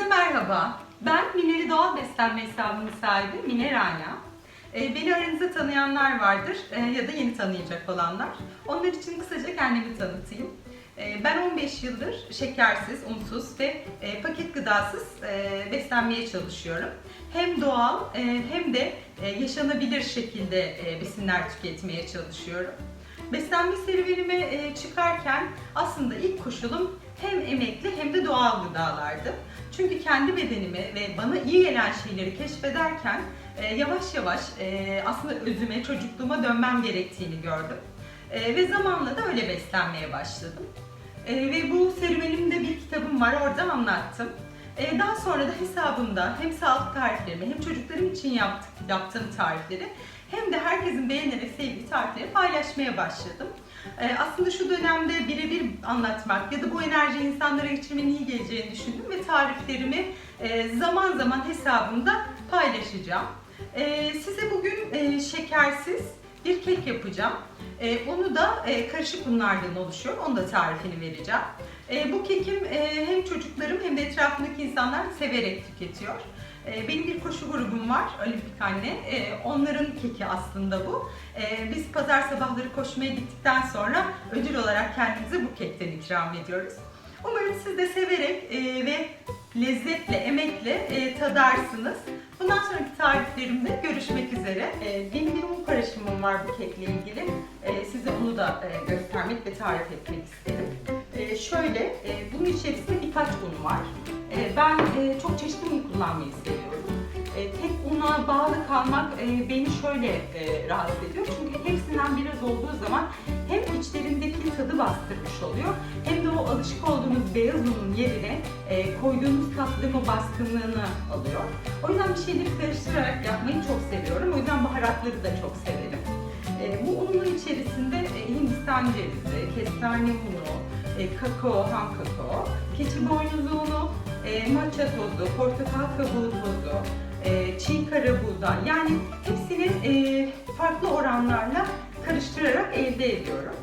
Herkese merhaba. Ben Mineri Doğal Beslenme hesabının sahibi Mine Rana. Ee, Beni aranızda tanıyanlar vardır e, ya da yeni tanıyacak olanlar. Onlar için kısaca kendimi tanıtayım. Ee, Ben 15 yıldır şekersiz, unsuz ve e, paket gıdasız e, beslenmeye çalışıyorum. Hem doğal e, hem de yaşanabilir şekilde besinler tüketmeye çalışıyorum. Beslenme serüvenime çıkarken aslında ilk koşulum hem emekli hem de doğal gıdalardı. Çünkü kendi bedenimi ve bana iyi gelen şeyleri keşfederken e, yavaş yavaş e, aslında özüme, çocukluğuma dönmem gerektiğini gördüm. E, ve zamanla da öyle beslenmeye başladım. E, ve bu serüvenimde bir kitabım var, orada anlattım. E, daha sonra da hesabımda hem sağlık tariflerimi hem çocuklarım için yaptık, yaptığım tarifleri hem de herkesin beğenerek sevdiği tarifleri paylaşmaya başladım. Ee, aslında şu dönemde birebir anlatmak ya da bu enerjiyi insanlara geçirmenin iyi geleceğini düşündüm ve tariflerimi e, zaman zaman hesabımda paylaşacağım. Ee, size bugün e, şekersiz bir kek yapacağım. Ee, onu da e, karışık unlardan oluşuyor. Onu da tarifini vereceğim. E, bu kekim e, hem çocuklarım hem de etrafındaki insanlar severek tüketiyor. E, Benim bir koşu grubum var, Olimpik Anne. E, Onların keki aslında bu. E, Biz pazar sabahları koşmaya gittikten sonra ödül olarak kendimize bu kekten ikram ediyoruz. Umarım siz de severek e, ve lezzetle, emekle e, tadarsınız. Bundan sonraki tariflerimde görüşmek üzere. E, Benim bir un karışımım var bu kekle ilgili. E, Size onu da e, göstermek ve tarif etmek isterim. Şöyle, e, bunun içerisinde birkaç un var. E, Ben e, çok çeşitli un kullanmayı seviyorum. E, Tek una bağlı kalmak e, beni şöyle e, rahatsız ediyor. Çünkü hepsinden biraz olduğu zaman hem içlerindeki tadı bastırmış oluyor hem de o alışık olduğumuz beyaz unun yerine e, koyduğumuz tatlımı baskınlığını alıyor. O yüzden bir şeyleri karıştırarak yapmayı çok seviyorum. O yüzden baharatları da çok severim. E, bu unun içerisinde e, Hindistan cevizi, kestane unu, e, kakao, ham kakao, keçi boynuzu unu, e, matcha tozu, portakal kabuğu tozu, e, çiğ kara buğday yani hepsini e, farklı oranlarla karıştırarak elde ediyorum.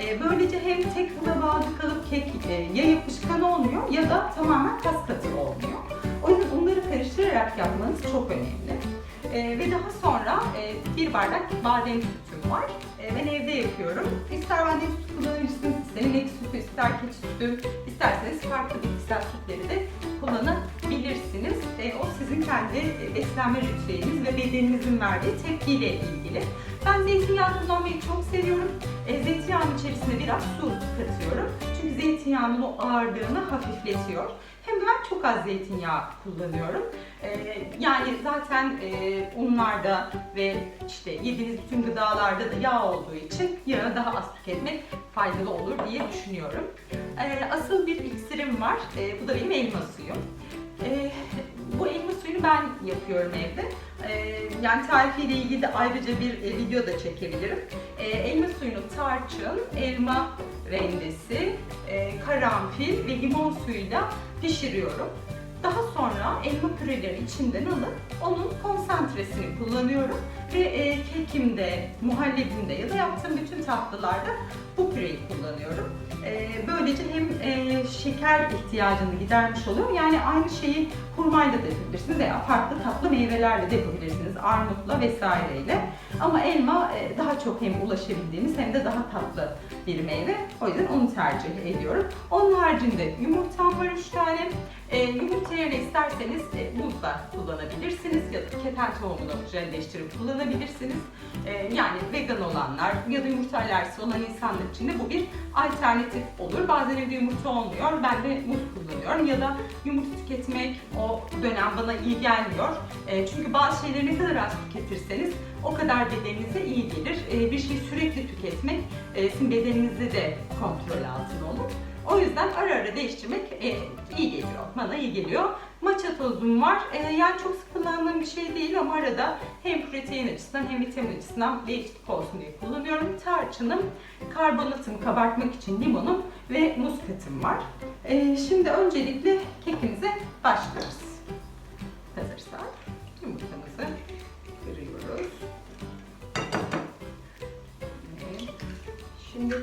E, böylece hem tek una bağlı kalıp kek e, ya yapışkan olmuyor ya da tamamen kas katı olmuyor. O yüzden bunları karıştırarak yapmanız çok önemli. E, ve daha sonra e, bir bardak badem sütüm var. E, ben evde yapıyorum. İster badem sütü kullanırsınız, ister inek sütü, ister keçi sütü, isterseniz farklı bitkisel sütleri de kullanabilirsiniz. E, o sizin kendi beslenme ritüeliniz ve bedeninizin verdiği tepkiyle ilgili. Ben zeytinyağı kullanmayı çok seviyorum. E, zeytinyağının içerisine biraz su katıyorum. Çünkü zeytinyağının o ağırlığını hafifletiyor. Hem de ben çok az zeytinyağı kullanıyorum. E, yani zaten e, unlarda ve işte yediğiniz bütün gıdalarda da yağ olduğu için yağı daha az tüketmek faydalı olur diye düşünüyorum. E, asıl bir iksirim var. E, bu da benim elma suyum. E, bu elma suyunu ben yapıyorum evde. E, yani tarifiyle ilgili de ayrıca bir e, video da çekebilirim. E, elma suyunu tarçın, elma rendesi, e, karanfil ve limon suyuyla pişiriyorum. Daha sonra elma pürelerini içinden alıp onun konsantresini kullanıyorum ve e, kekimde, muhallebimde ya da yaptığım bütün tatlılarda bu püreyi kullanıyorum. E, böylece hem e, şeker ihtiyacını gidermiş oluyor. Yani aynı şeyi hurmayla da yapabilirsiniz veya farklı tatlı meyvelerle de yapabilirsiniz. Armutla vesaireyle. Ama elma e, daha çok hem ulaşabildiğimiz hem de daha tatlı bir meyve. O yüzden onu tercih ediyorum. Onun haricinde yumurtam var 3 tane. E, yumurta yerine isterseniz e, da kullanabilirsiniz ya da keten tohumunu rendeleştirip kullanabilirsiniz. E, yani vegan olanlar ya da yumurta alerjisi olan insanlar için de bu bir alternatif olur. Bazen evde yumurta olmuyor. Ben de muz kullanıyorum ya da yumurta tüketmek o dönem bana iyi gelmiyor. E, çünkü bazı şeyleri ne kadar az tüketirseniz o kadar bedeninize iyi gelir. E, bir şeyi sürekli tüketmek e, sizin bedeninizde de kontrol altında olur. O yüzden ara ara değiştirmek e, iyi geliyor. Bana iyi geliyor. Matcha tozum var. E, yani çok sık kullandığım bir şey değil ama arada hem protein açısından hem vitamin açısından değişiklik olsun diye kullanıyorum. Tarçınım, karbonatım kabartmak için limonum ve muz katım var. E, şimdi öncelikle kekimize başlıyoruz. Hazırsak yumurtamızı kırıyoruz. Evet. Şimdi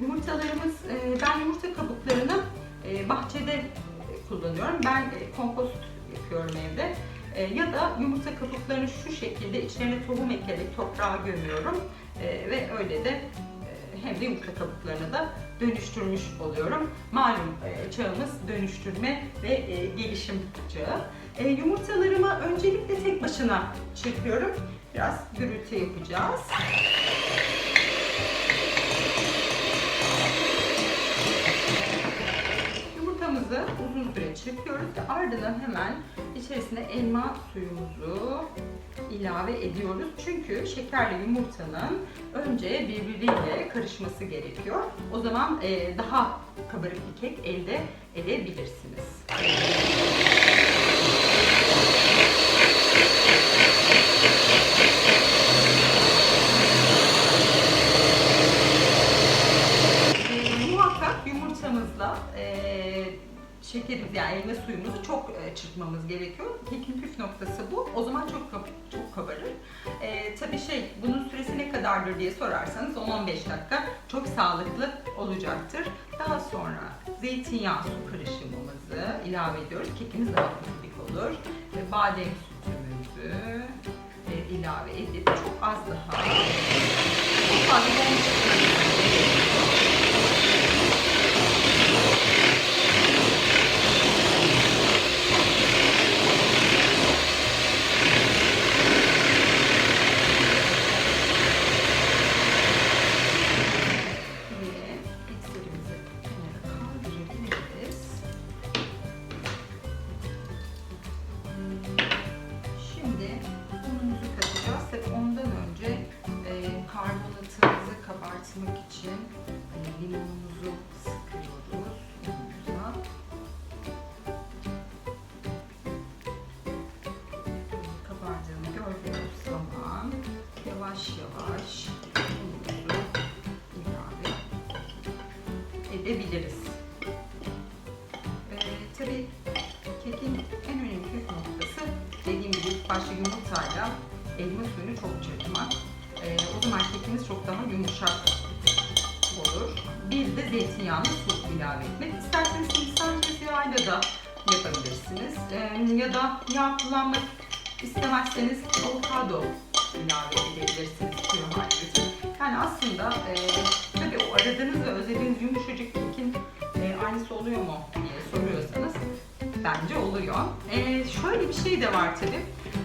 yumurtalarımız, e, ben yumurta kabuklarını e, bahçede kullanıyorum. Ben e, kompost yapıyorum evde. E, ya da yumurta kabuklarını şu şekilde içlerine tohum ekerek toprağa gömüyorum. E, ve öyle de hem de yumurta kabuklarını da dönüştürmüş oluyorum. Malum çağımız dönüştürme ve gelişim çağı. Yumurtalarımı öncelikle tek başına çırpıyorum. Biraz gürültü yapacağız. Yumurtamızı uzun süre çırpıyoruz ve ardından hemen içerisine elma suyumuzu ilave ediyoruz. Çünkü şekerle yumurtanın önce birbiriyle karışması gerekiyor. O zaman e, daha kabarık bir kek elde edebilirsiniz. E, muhakkak yumurtamızla e, şekerimiz yani elma suyumuzu çok e, çırpmamız gerekiyor. Kekin püf noktası bu. O zaman çok çok kabarır. E, tabii şey bunun süresi ne kadardır diye sorarsanız 10-15 dakika çok sağlıklı olacaktır. Daha sonra zeytinyağı su karışımımızı ilave ediyoruz. Kekimiz püflük olur. Ve badem sütümüzü e, ilave edip çok az daha çok fazla için e, limonumuzu sıkıyoruz unumuza. Kabardığını gördüğümüz zaman yavaş yavaş unumuzu ilave edebiliriz. Ee, tabii kekin en önemli püf noktası dediğim gibi başta yumurtayla elma suyunu çok çırpmak. Ee, o zaman kekimiz çok daha yumuşak. Bir de zeytinyağını su ilave etmek. İsterseniz sadece yağıyla da yapabilirsiniz. Ee, ya da yağ kullanmak istemezseniz avokado ilave edebilirsiniz tüyo halinde. Yani aslında e, tabii o aradığınız ve özlediğiniz yumuşacık kekin e, aynısı oluyor mu diye soruyorsanız bence oluyor. E, şöyle bir şey de var tabii.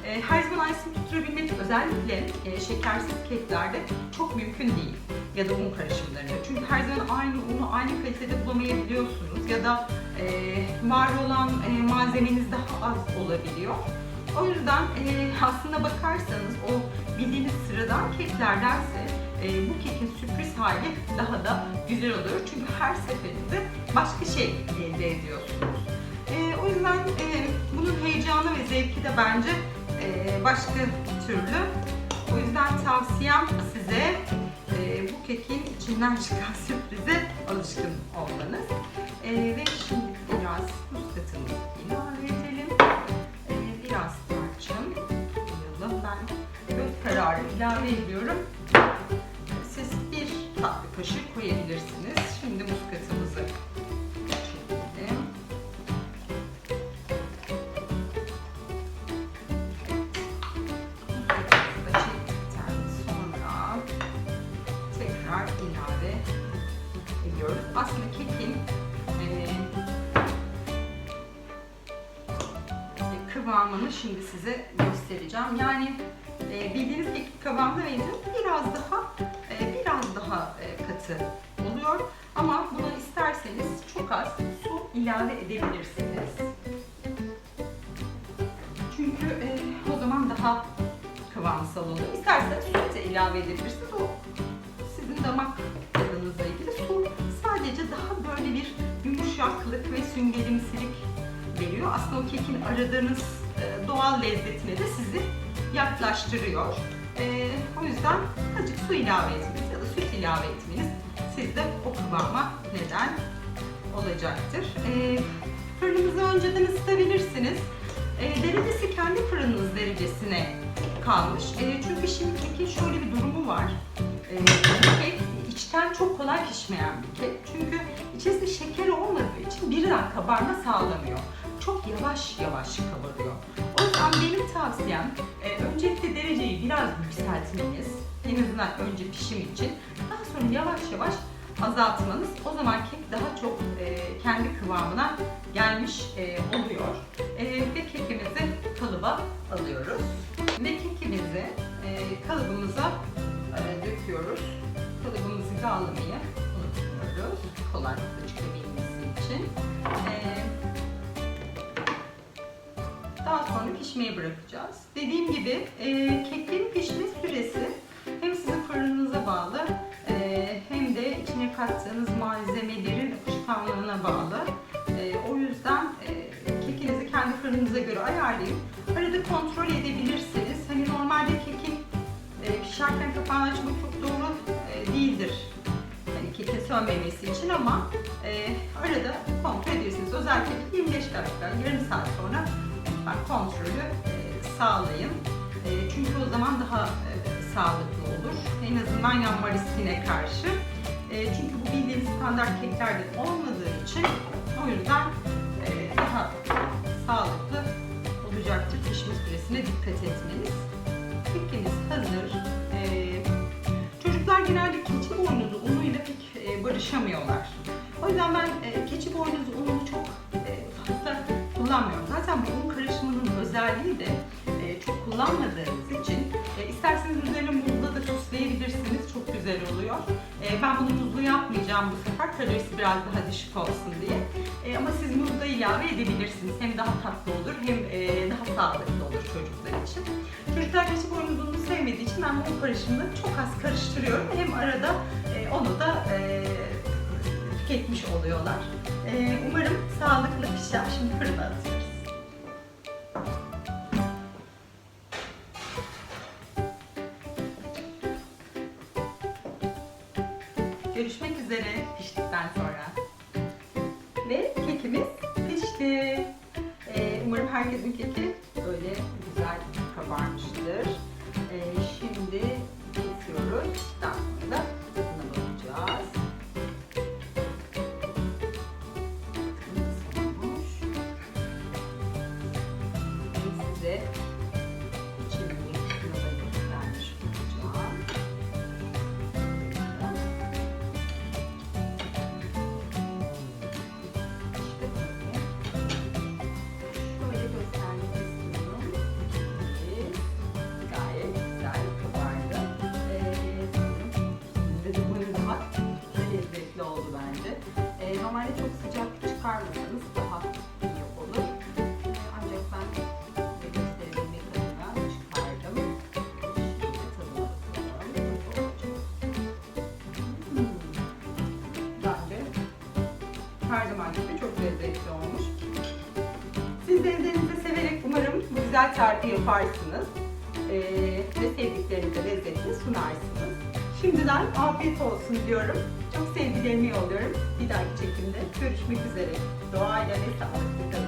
E, her zaman aynısını tutturabilmek özellikle e, şekersiz keklerde çok mümkün değil. Ya da un karışımlarında. Çünkü her zaman aynı unu aynı kalitede bulamayabiliyorsunuz. Ya da e, var olan e, malzemeniz daha az olabiliyor. O yüzden e, aslında bakarsanız o bildiğiniz sıradan keklerdense e, bu kekin sürpriz hali daha da güzel oluyor. Çünkü her seferinde başka şey elde ediyorsunuz. E, o yüzden e, bunun heyecanı ve zevki de bence e, başka türlü. O yüzden tavsiyem size bu kekin içinden çıkan sürprize alışkın olmanız. E, ve şimdi biraz muskatımızı ilave edelim. E, biraz tarçın koyalım. Ben göz kararı ilave ediyorum. Siz bir tatlı kaşık koyabilirsiniz. Aslında kekin eee, kıvamını şimdi size göstereceğim. Yani e, bildiğiniz kek kıvamına benziyor. Biraz daha e, biraz daha e, katı oluyor. Ama buna isterseniz çok az su ilave edebilirsiniz. Çünkü e, o zaman daha kıvamsal oluyor. İsterseniz su da ilave edebilirsiniz. O sizin damak daha böyle bir yumuşaklık ve süngerimsilik veriyor. Aslında o kekin aradığınız e, doğal lezzetine de sizi yaklaştırıyor. E, o yüzden azıcık su ilave etmeniz ya da süt ilave etmeniz sizde o kıvama neden olacaktır. E, fırınınızı önceden ısıtabilirsiniz. E, derecesi kendi fırınınız derecesine kalmış. E, çünkü şimdi kekin şöyle bir durumu var. Kek içten çok kolay pişmeyen bir kek. Çünkü içerisinde şeker olmadığı için birden kabarma sağlamıyor. Çok yavaş yavaş kabarıyor. O yüzden benim tavsiyem e, öncelikle dereceyi biraz yükseltmeniz. En azından önce pişim için. Daha sonra yavaş yavaş azaltmanız. O zaman kek daha çok e, kendi kıvamına gelmiş e, oluyor. E, ve kekimizi kalıba alıyoruz. Ve kekimizi e, kalıbımıza e, döküyoruz. Kalıbımızı yağlamayı unutmuyoruz. Kolaylıkla çıkabilmesi için. E, daha sonra pişmeye bırakacağız. Dediğim gibi e, keklerin pişme süresi hem sizin fırınınıza bağlı e, hem de içine kattığınız malzemelerin akışkanlığına bağlı. E, o yüzden e, kekinizi kendi fırınınıza göre ayarlayın. Arada kontrol edebilirsiniz. Hani normalde kekin pişerken kapağını açmak çok doğru e, değildir. Hani kekin sönmemesi için ama e, arada kontrol ediyorsunuz. Özellikle 25 dakika, yarım saat sonra lütfen kontrolü e, sağlayın. E, çünkü o zaman daha e, sağlıklı olur. En azından yanma riskine karşı. E, çünkü bu bildiğimiz standart keklerden olmadığı için o yüzden e, daha sağlıklı olacaktır. Pişme süresine dikkat etmeniz. Kekimiz hazır. E, çocuklar genelde keçi boynuzu unuyla pek e, barışamıyorlar. O yüzden ben e, keçi boynuzu ununu çok e, fazla kullanmıyorum. Zaten bu un karışımının özelliği de e, çok kullanmadığınız için e, isterseniz üzerine muzla da süsleyebilirsiniz. Çok güzel oluyor. E, ben bunu muzlu yapmayacağım bu sefer. Kalorisi biraz daha düşük olsun diye. E, ama siz muzla ilave edebilirsiniz. Hem daha tatlı olur hem e, daha sağlıklı olur çocuklar için. Çocuklar keçi boynuzunu sevmediği için ben bu karışımını çok az karıştırıyorum. Hem arada e, onu da e, tüketmiş oluyorlar. E, umarım sağlıklı pişer. Şimdi fırına atıyoruz. Şimdi kesiyoruz. Daha sonra da buna her zaman gibi çok lezzetli olmuş. Siz de evlerinizde severek umarım bu güzel tarifi yaparsınız. Ee, ve sevdiklerinize lezzetli sunarsınız. Şimdiden afiyet olsun diyorum. Çok sevgilerimi yolluyorum. Bir dahaki çekimde görüşmek üzere. Doğayla ve sağlıklı kalın.